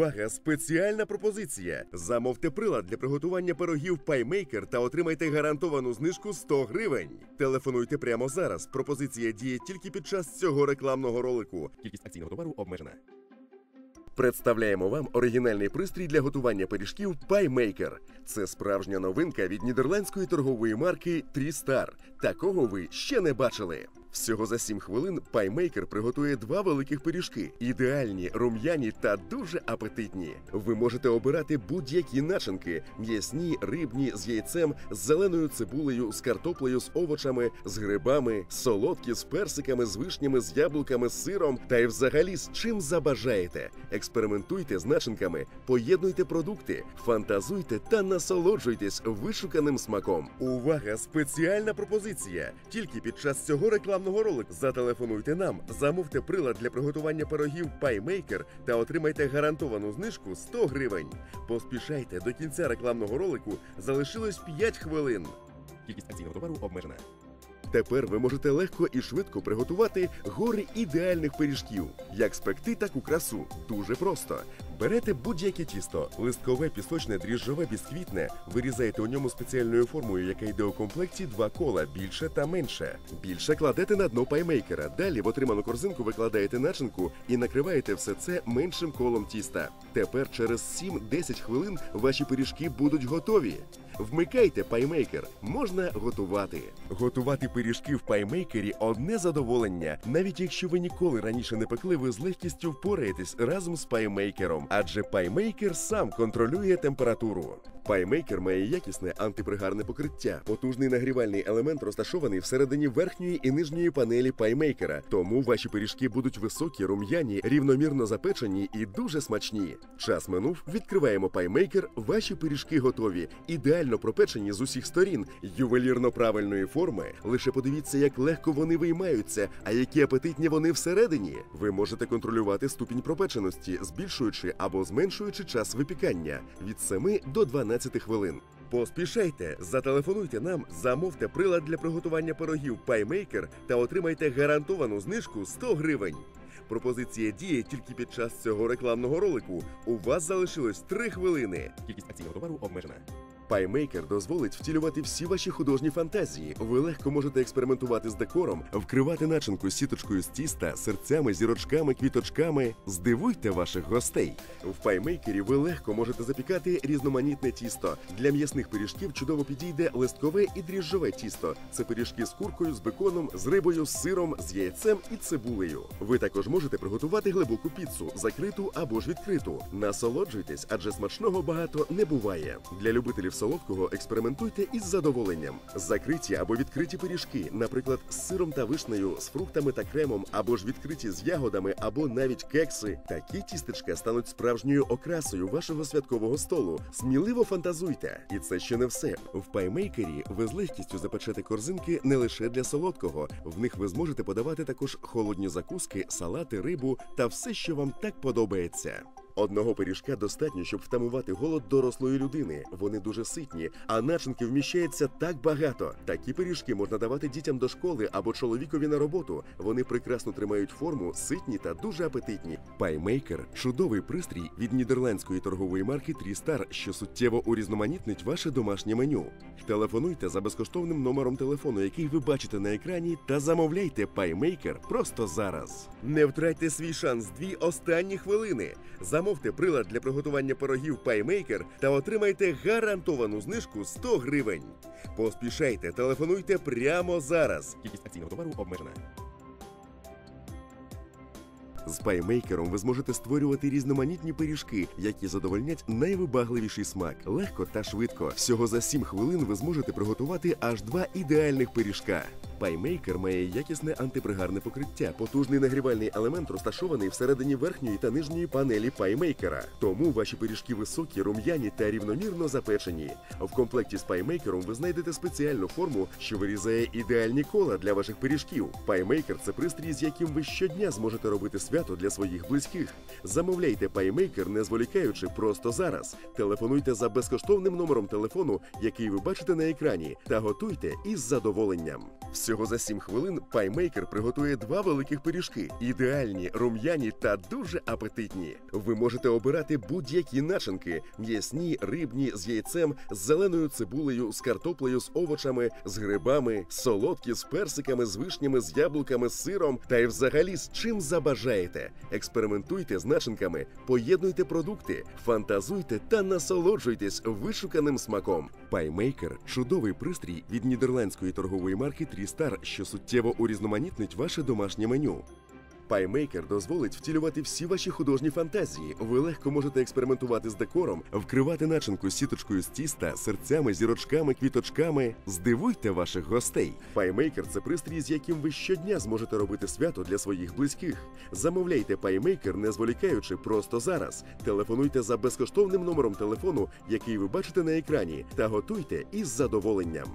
Увага! Спеціальна пропозиція! Замовте прилад для приготування пирогів Паймейкер та отримайте гарантовану знижку 100 гривень. Телефонуйте прямо зараз. Пропозиція діє тільки під час цього рекламного ролику. Кількість акційного товару обмежена. Представляємо вам оригінальний пристрій для готування пиріжків PieMaker. Це справжня новинка від нідерландської торгової марки Trісtar. Такого ви ще не бачили. Всього за 7 хвилин PieMaker приготує два великих пиріжки, ідеальні, рум'яні та дуже апетитні. Ви можете обирати будь-які начинки: м'ясні, рибні, з яйцем, з зеленою цибулею, з картоплею, з овочами, з грибами, солодкі, з персиками, з вишнями, з яблуками, з сиром та й взагалі з чим забажаєте. Експериментуйте з начинками, поєднуйте продукти, фантазуйте та насолоджуйтесь вишуканим смаком. Увага! Спеціальна пропозиція! Тільки під час цього рекламного ролику зателефонуйте нам, замовте прилад для приготування пирогів PieMaker та отримайте гарантовану знижку 100 гривень. Поспішайте до кінця рекламного ролику залишилось 5 хвилин. Кількість акційного товару обмежена. Тепер ви можете легко і швидко приготувати гори ідеальних пиріжків. Як спекти таку красу? Дуже просто. Берете будь-яке тісто, листкове, пісочне, дріжджове, бісквітне, вирізаєте у ньому спеціальною формою, яка йде у комплекті два кола, більше та менше. Більше кладете на дно паймейкера. Далі в отриману корзинку викладаєте начинку і накриваєте все це меншим колом тіста. Тепер через 7-10 хвилин ваші пиріжки будуть готові. Вмикайте паймейкер, можна готувати. Готувати пиріжки в паймейкері одне задоволення. Навіть якщо ви ніколи раніше не пекли, ви з легкістю впораєтесь разом з паймейкером, адже паймейкер сам контролює температуру. Паймейкер має якісне антипригарне покриття. Потужний нагрівальний елемент розташований всередині верхньої і нижньої панелі паймейкера. Тому ваші пиріжки будуть високі, рум'яні, рівномірно запечені і дуже смачні. Час минув, відкриваємо паймейкер. Ваші пиріжки готові, ідеально пропечені з усіх сторін, ювелірно правильної форми. Лише подивіться, як легко вони виймаються, а які апетитні вони всередині. Ви можете контролювати ступінь пропеченості, збільшуючи або зменшуючи час випікання від 7 до 12 хвилин. Поспішайте, зателефонуйте нам, замовте прилад для приготування пирогів PayMaker та отримайте гарантовану знижку 100 гривень. Пропозиція діє тільки під час цього рекламного ролику. У вас залишилось 3 хвилини. Кількість акційного товару обмежена. PieMaker дозволить втілювати всі ваші художні фантазії. Ви легко можете експериментувати з декором, вкривати начинку сіточкою з тіста, серцями, зірочками, квіточками. Здивуйте ваших гостей. В PieMaker ви легко можете запікати різноманітне тісто. Для м'ясних пиріжків чудово підійде листкове і дріжджове тісто. Це пиріжки з куркою, з беконом, з рибою, з сиром, з яйцем і цибулею. Ви також можете приготувати глибоку піцу, закриту або ж відкриту. Насолоджуйтесь, адже смачного багато не буває. Для любителів солодкого експериментуйте із задоволенням. Закриті або відкриті пиріжки, наприклад, з сиром та вишнею, з фруктами та кремом, або ж відкриті з ягодами, або навіть кекси. Такі тістечка стануть справжньою окрасою вашого святкового столу. Сміливо фантазуйте. І це ще не все. В паймейкері ви з легкістю запечете корзинки не лише для солодкого. В них ви зможете подавати також холодні закуски, салати, рибу та все, що вам так подобається. Одного пиріжка достатньо, щоб втамувати голод дорослої людини. Вони дуже ситні, а начинки вміщається так багато. Такі пиріжки можна давати дітям до школи або чоловікові на роботу. Вони прекрасно тримають форму, ситні та дуже апетитні. Паймейкер чудовий пристрій від нідерландської торгової марки Трістар, що суттєво урізноманітнить ваше домашнє меню. Телефонуйте за безкоштовним номером телефону, який ви бачите на екрані, та замовляйте Паймейкер просто зараз. Не втратьте свій шанс дві останні хвилини. Замовте прилад для приготування пирогів PieMaker та отримайте гарантовану знижку 100 гривень. Поспішайте, телефонуйте прямо зараз. Кількість акційного товару обмежена. З паймейкером ви зможете створювати різноманітні пиріжки, які задовольнять найвибагливіший смак. Легко та швидко. Всього за 7 хвилин ви зможете приготувати аж два ідеальних пиріжка. Паймейкер має якісне антипригарне покриття. Потужний нагрівальний елемент розташований всередині верхньої та нижньої панелі паймейкера. Тому ваші пиріжки високі, рум'яні та рівномірно запечені. В комплекті з паймейкером ви знайдете спеціальну форму, що вирізає ідеальні кола для ваших пиріжків. Паймейкер це пристрій, з яким ви щодня зможете робити свято для своїх близьких. Замовляйте паймейкер, не зволікаючи просто зараз. Телефонуйте за безкоштовним номером телефону, який ви бачите на екрані, та готуйте із задоволенням. Всього за 7 хвилин паймейкер приготує два великих пиріжки, ідеальні, рум'яні та дуже апетитні. Ви можете обирати будь-які начинки: м'ясні, рибні, з яйцем, з зеленою цибулею, з картоплею, з овочами, з грибами, солодкі з персиками, з вишнями, з яблуками, з сиром та й взагалі з чим забажаєте. Експериментуйте з начинками, поєднуйте продукти, фантазуйте та насолоджуйтесь вишуканим смаком. Паймейкер чудовий пристрій від нідерландської торгової марки Трістар, що суттєво урізноманітнить ваше домашнє меню. Паймейкер дозволить втілювати всі ваші художні фантазії. Ви легко можете експериментувати з декором, вкривати начинку сіточкою з тіста, серцями, зірочками, квіточками. Здивуйте ваших гостей. Паймейкер це пристрій, з яким ви щодня зможете робити свято для своїх близьких. Замовляйте паймейкер, не зволікаючи просто зараз. Телефонуйте за безкоштовним номером телефону, який ви бачите на екрані, та готуйте із задоволенням.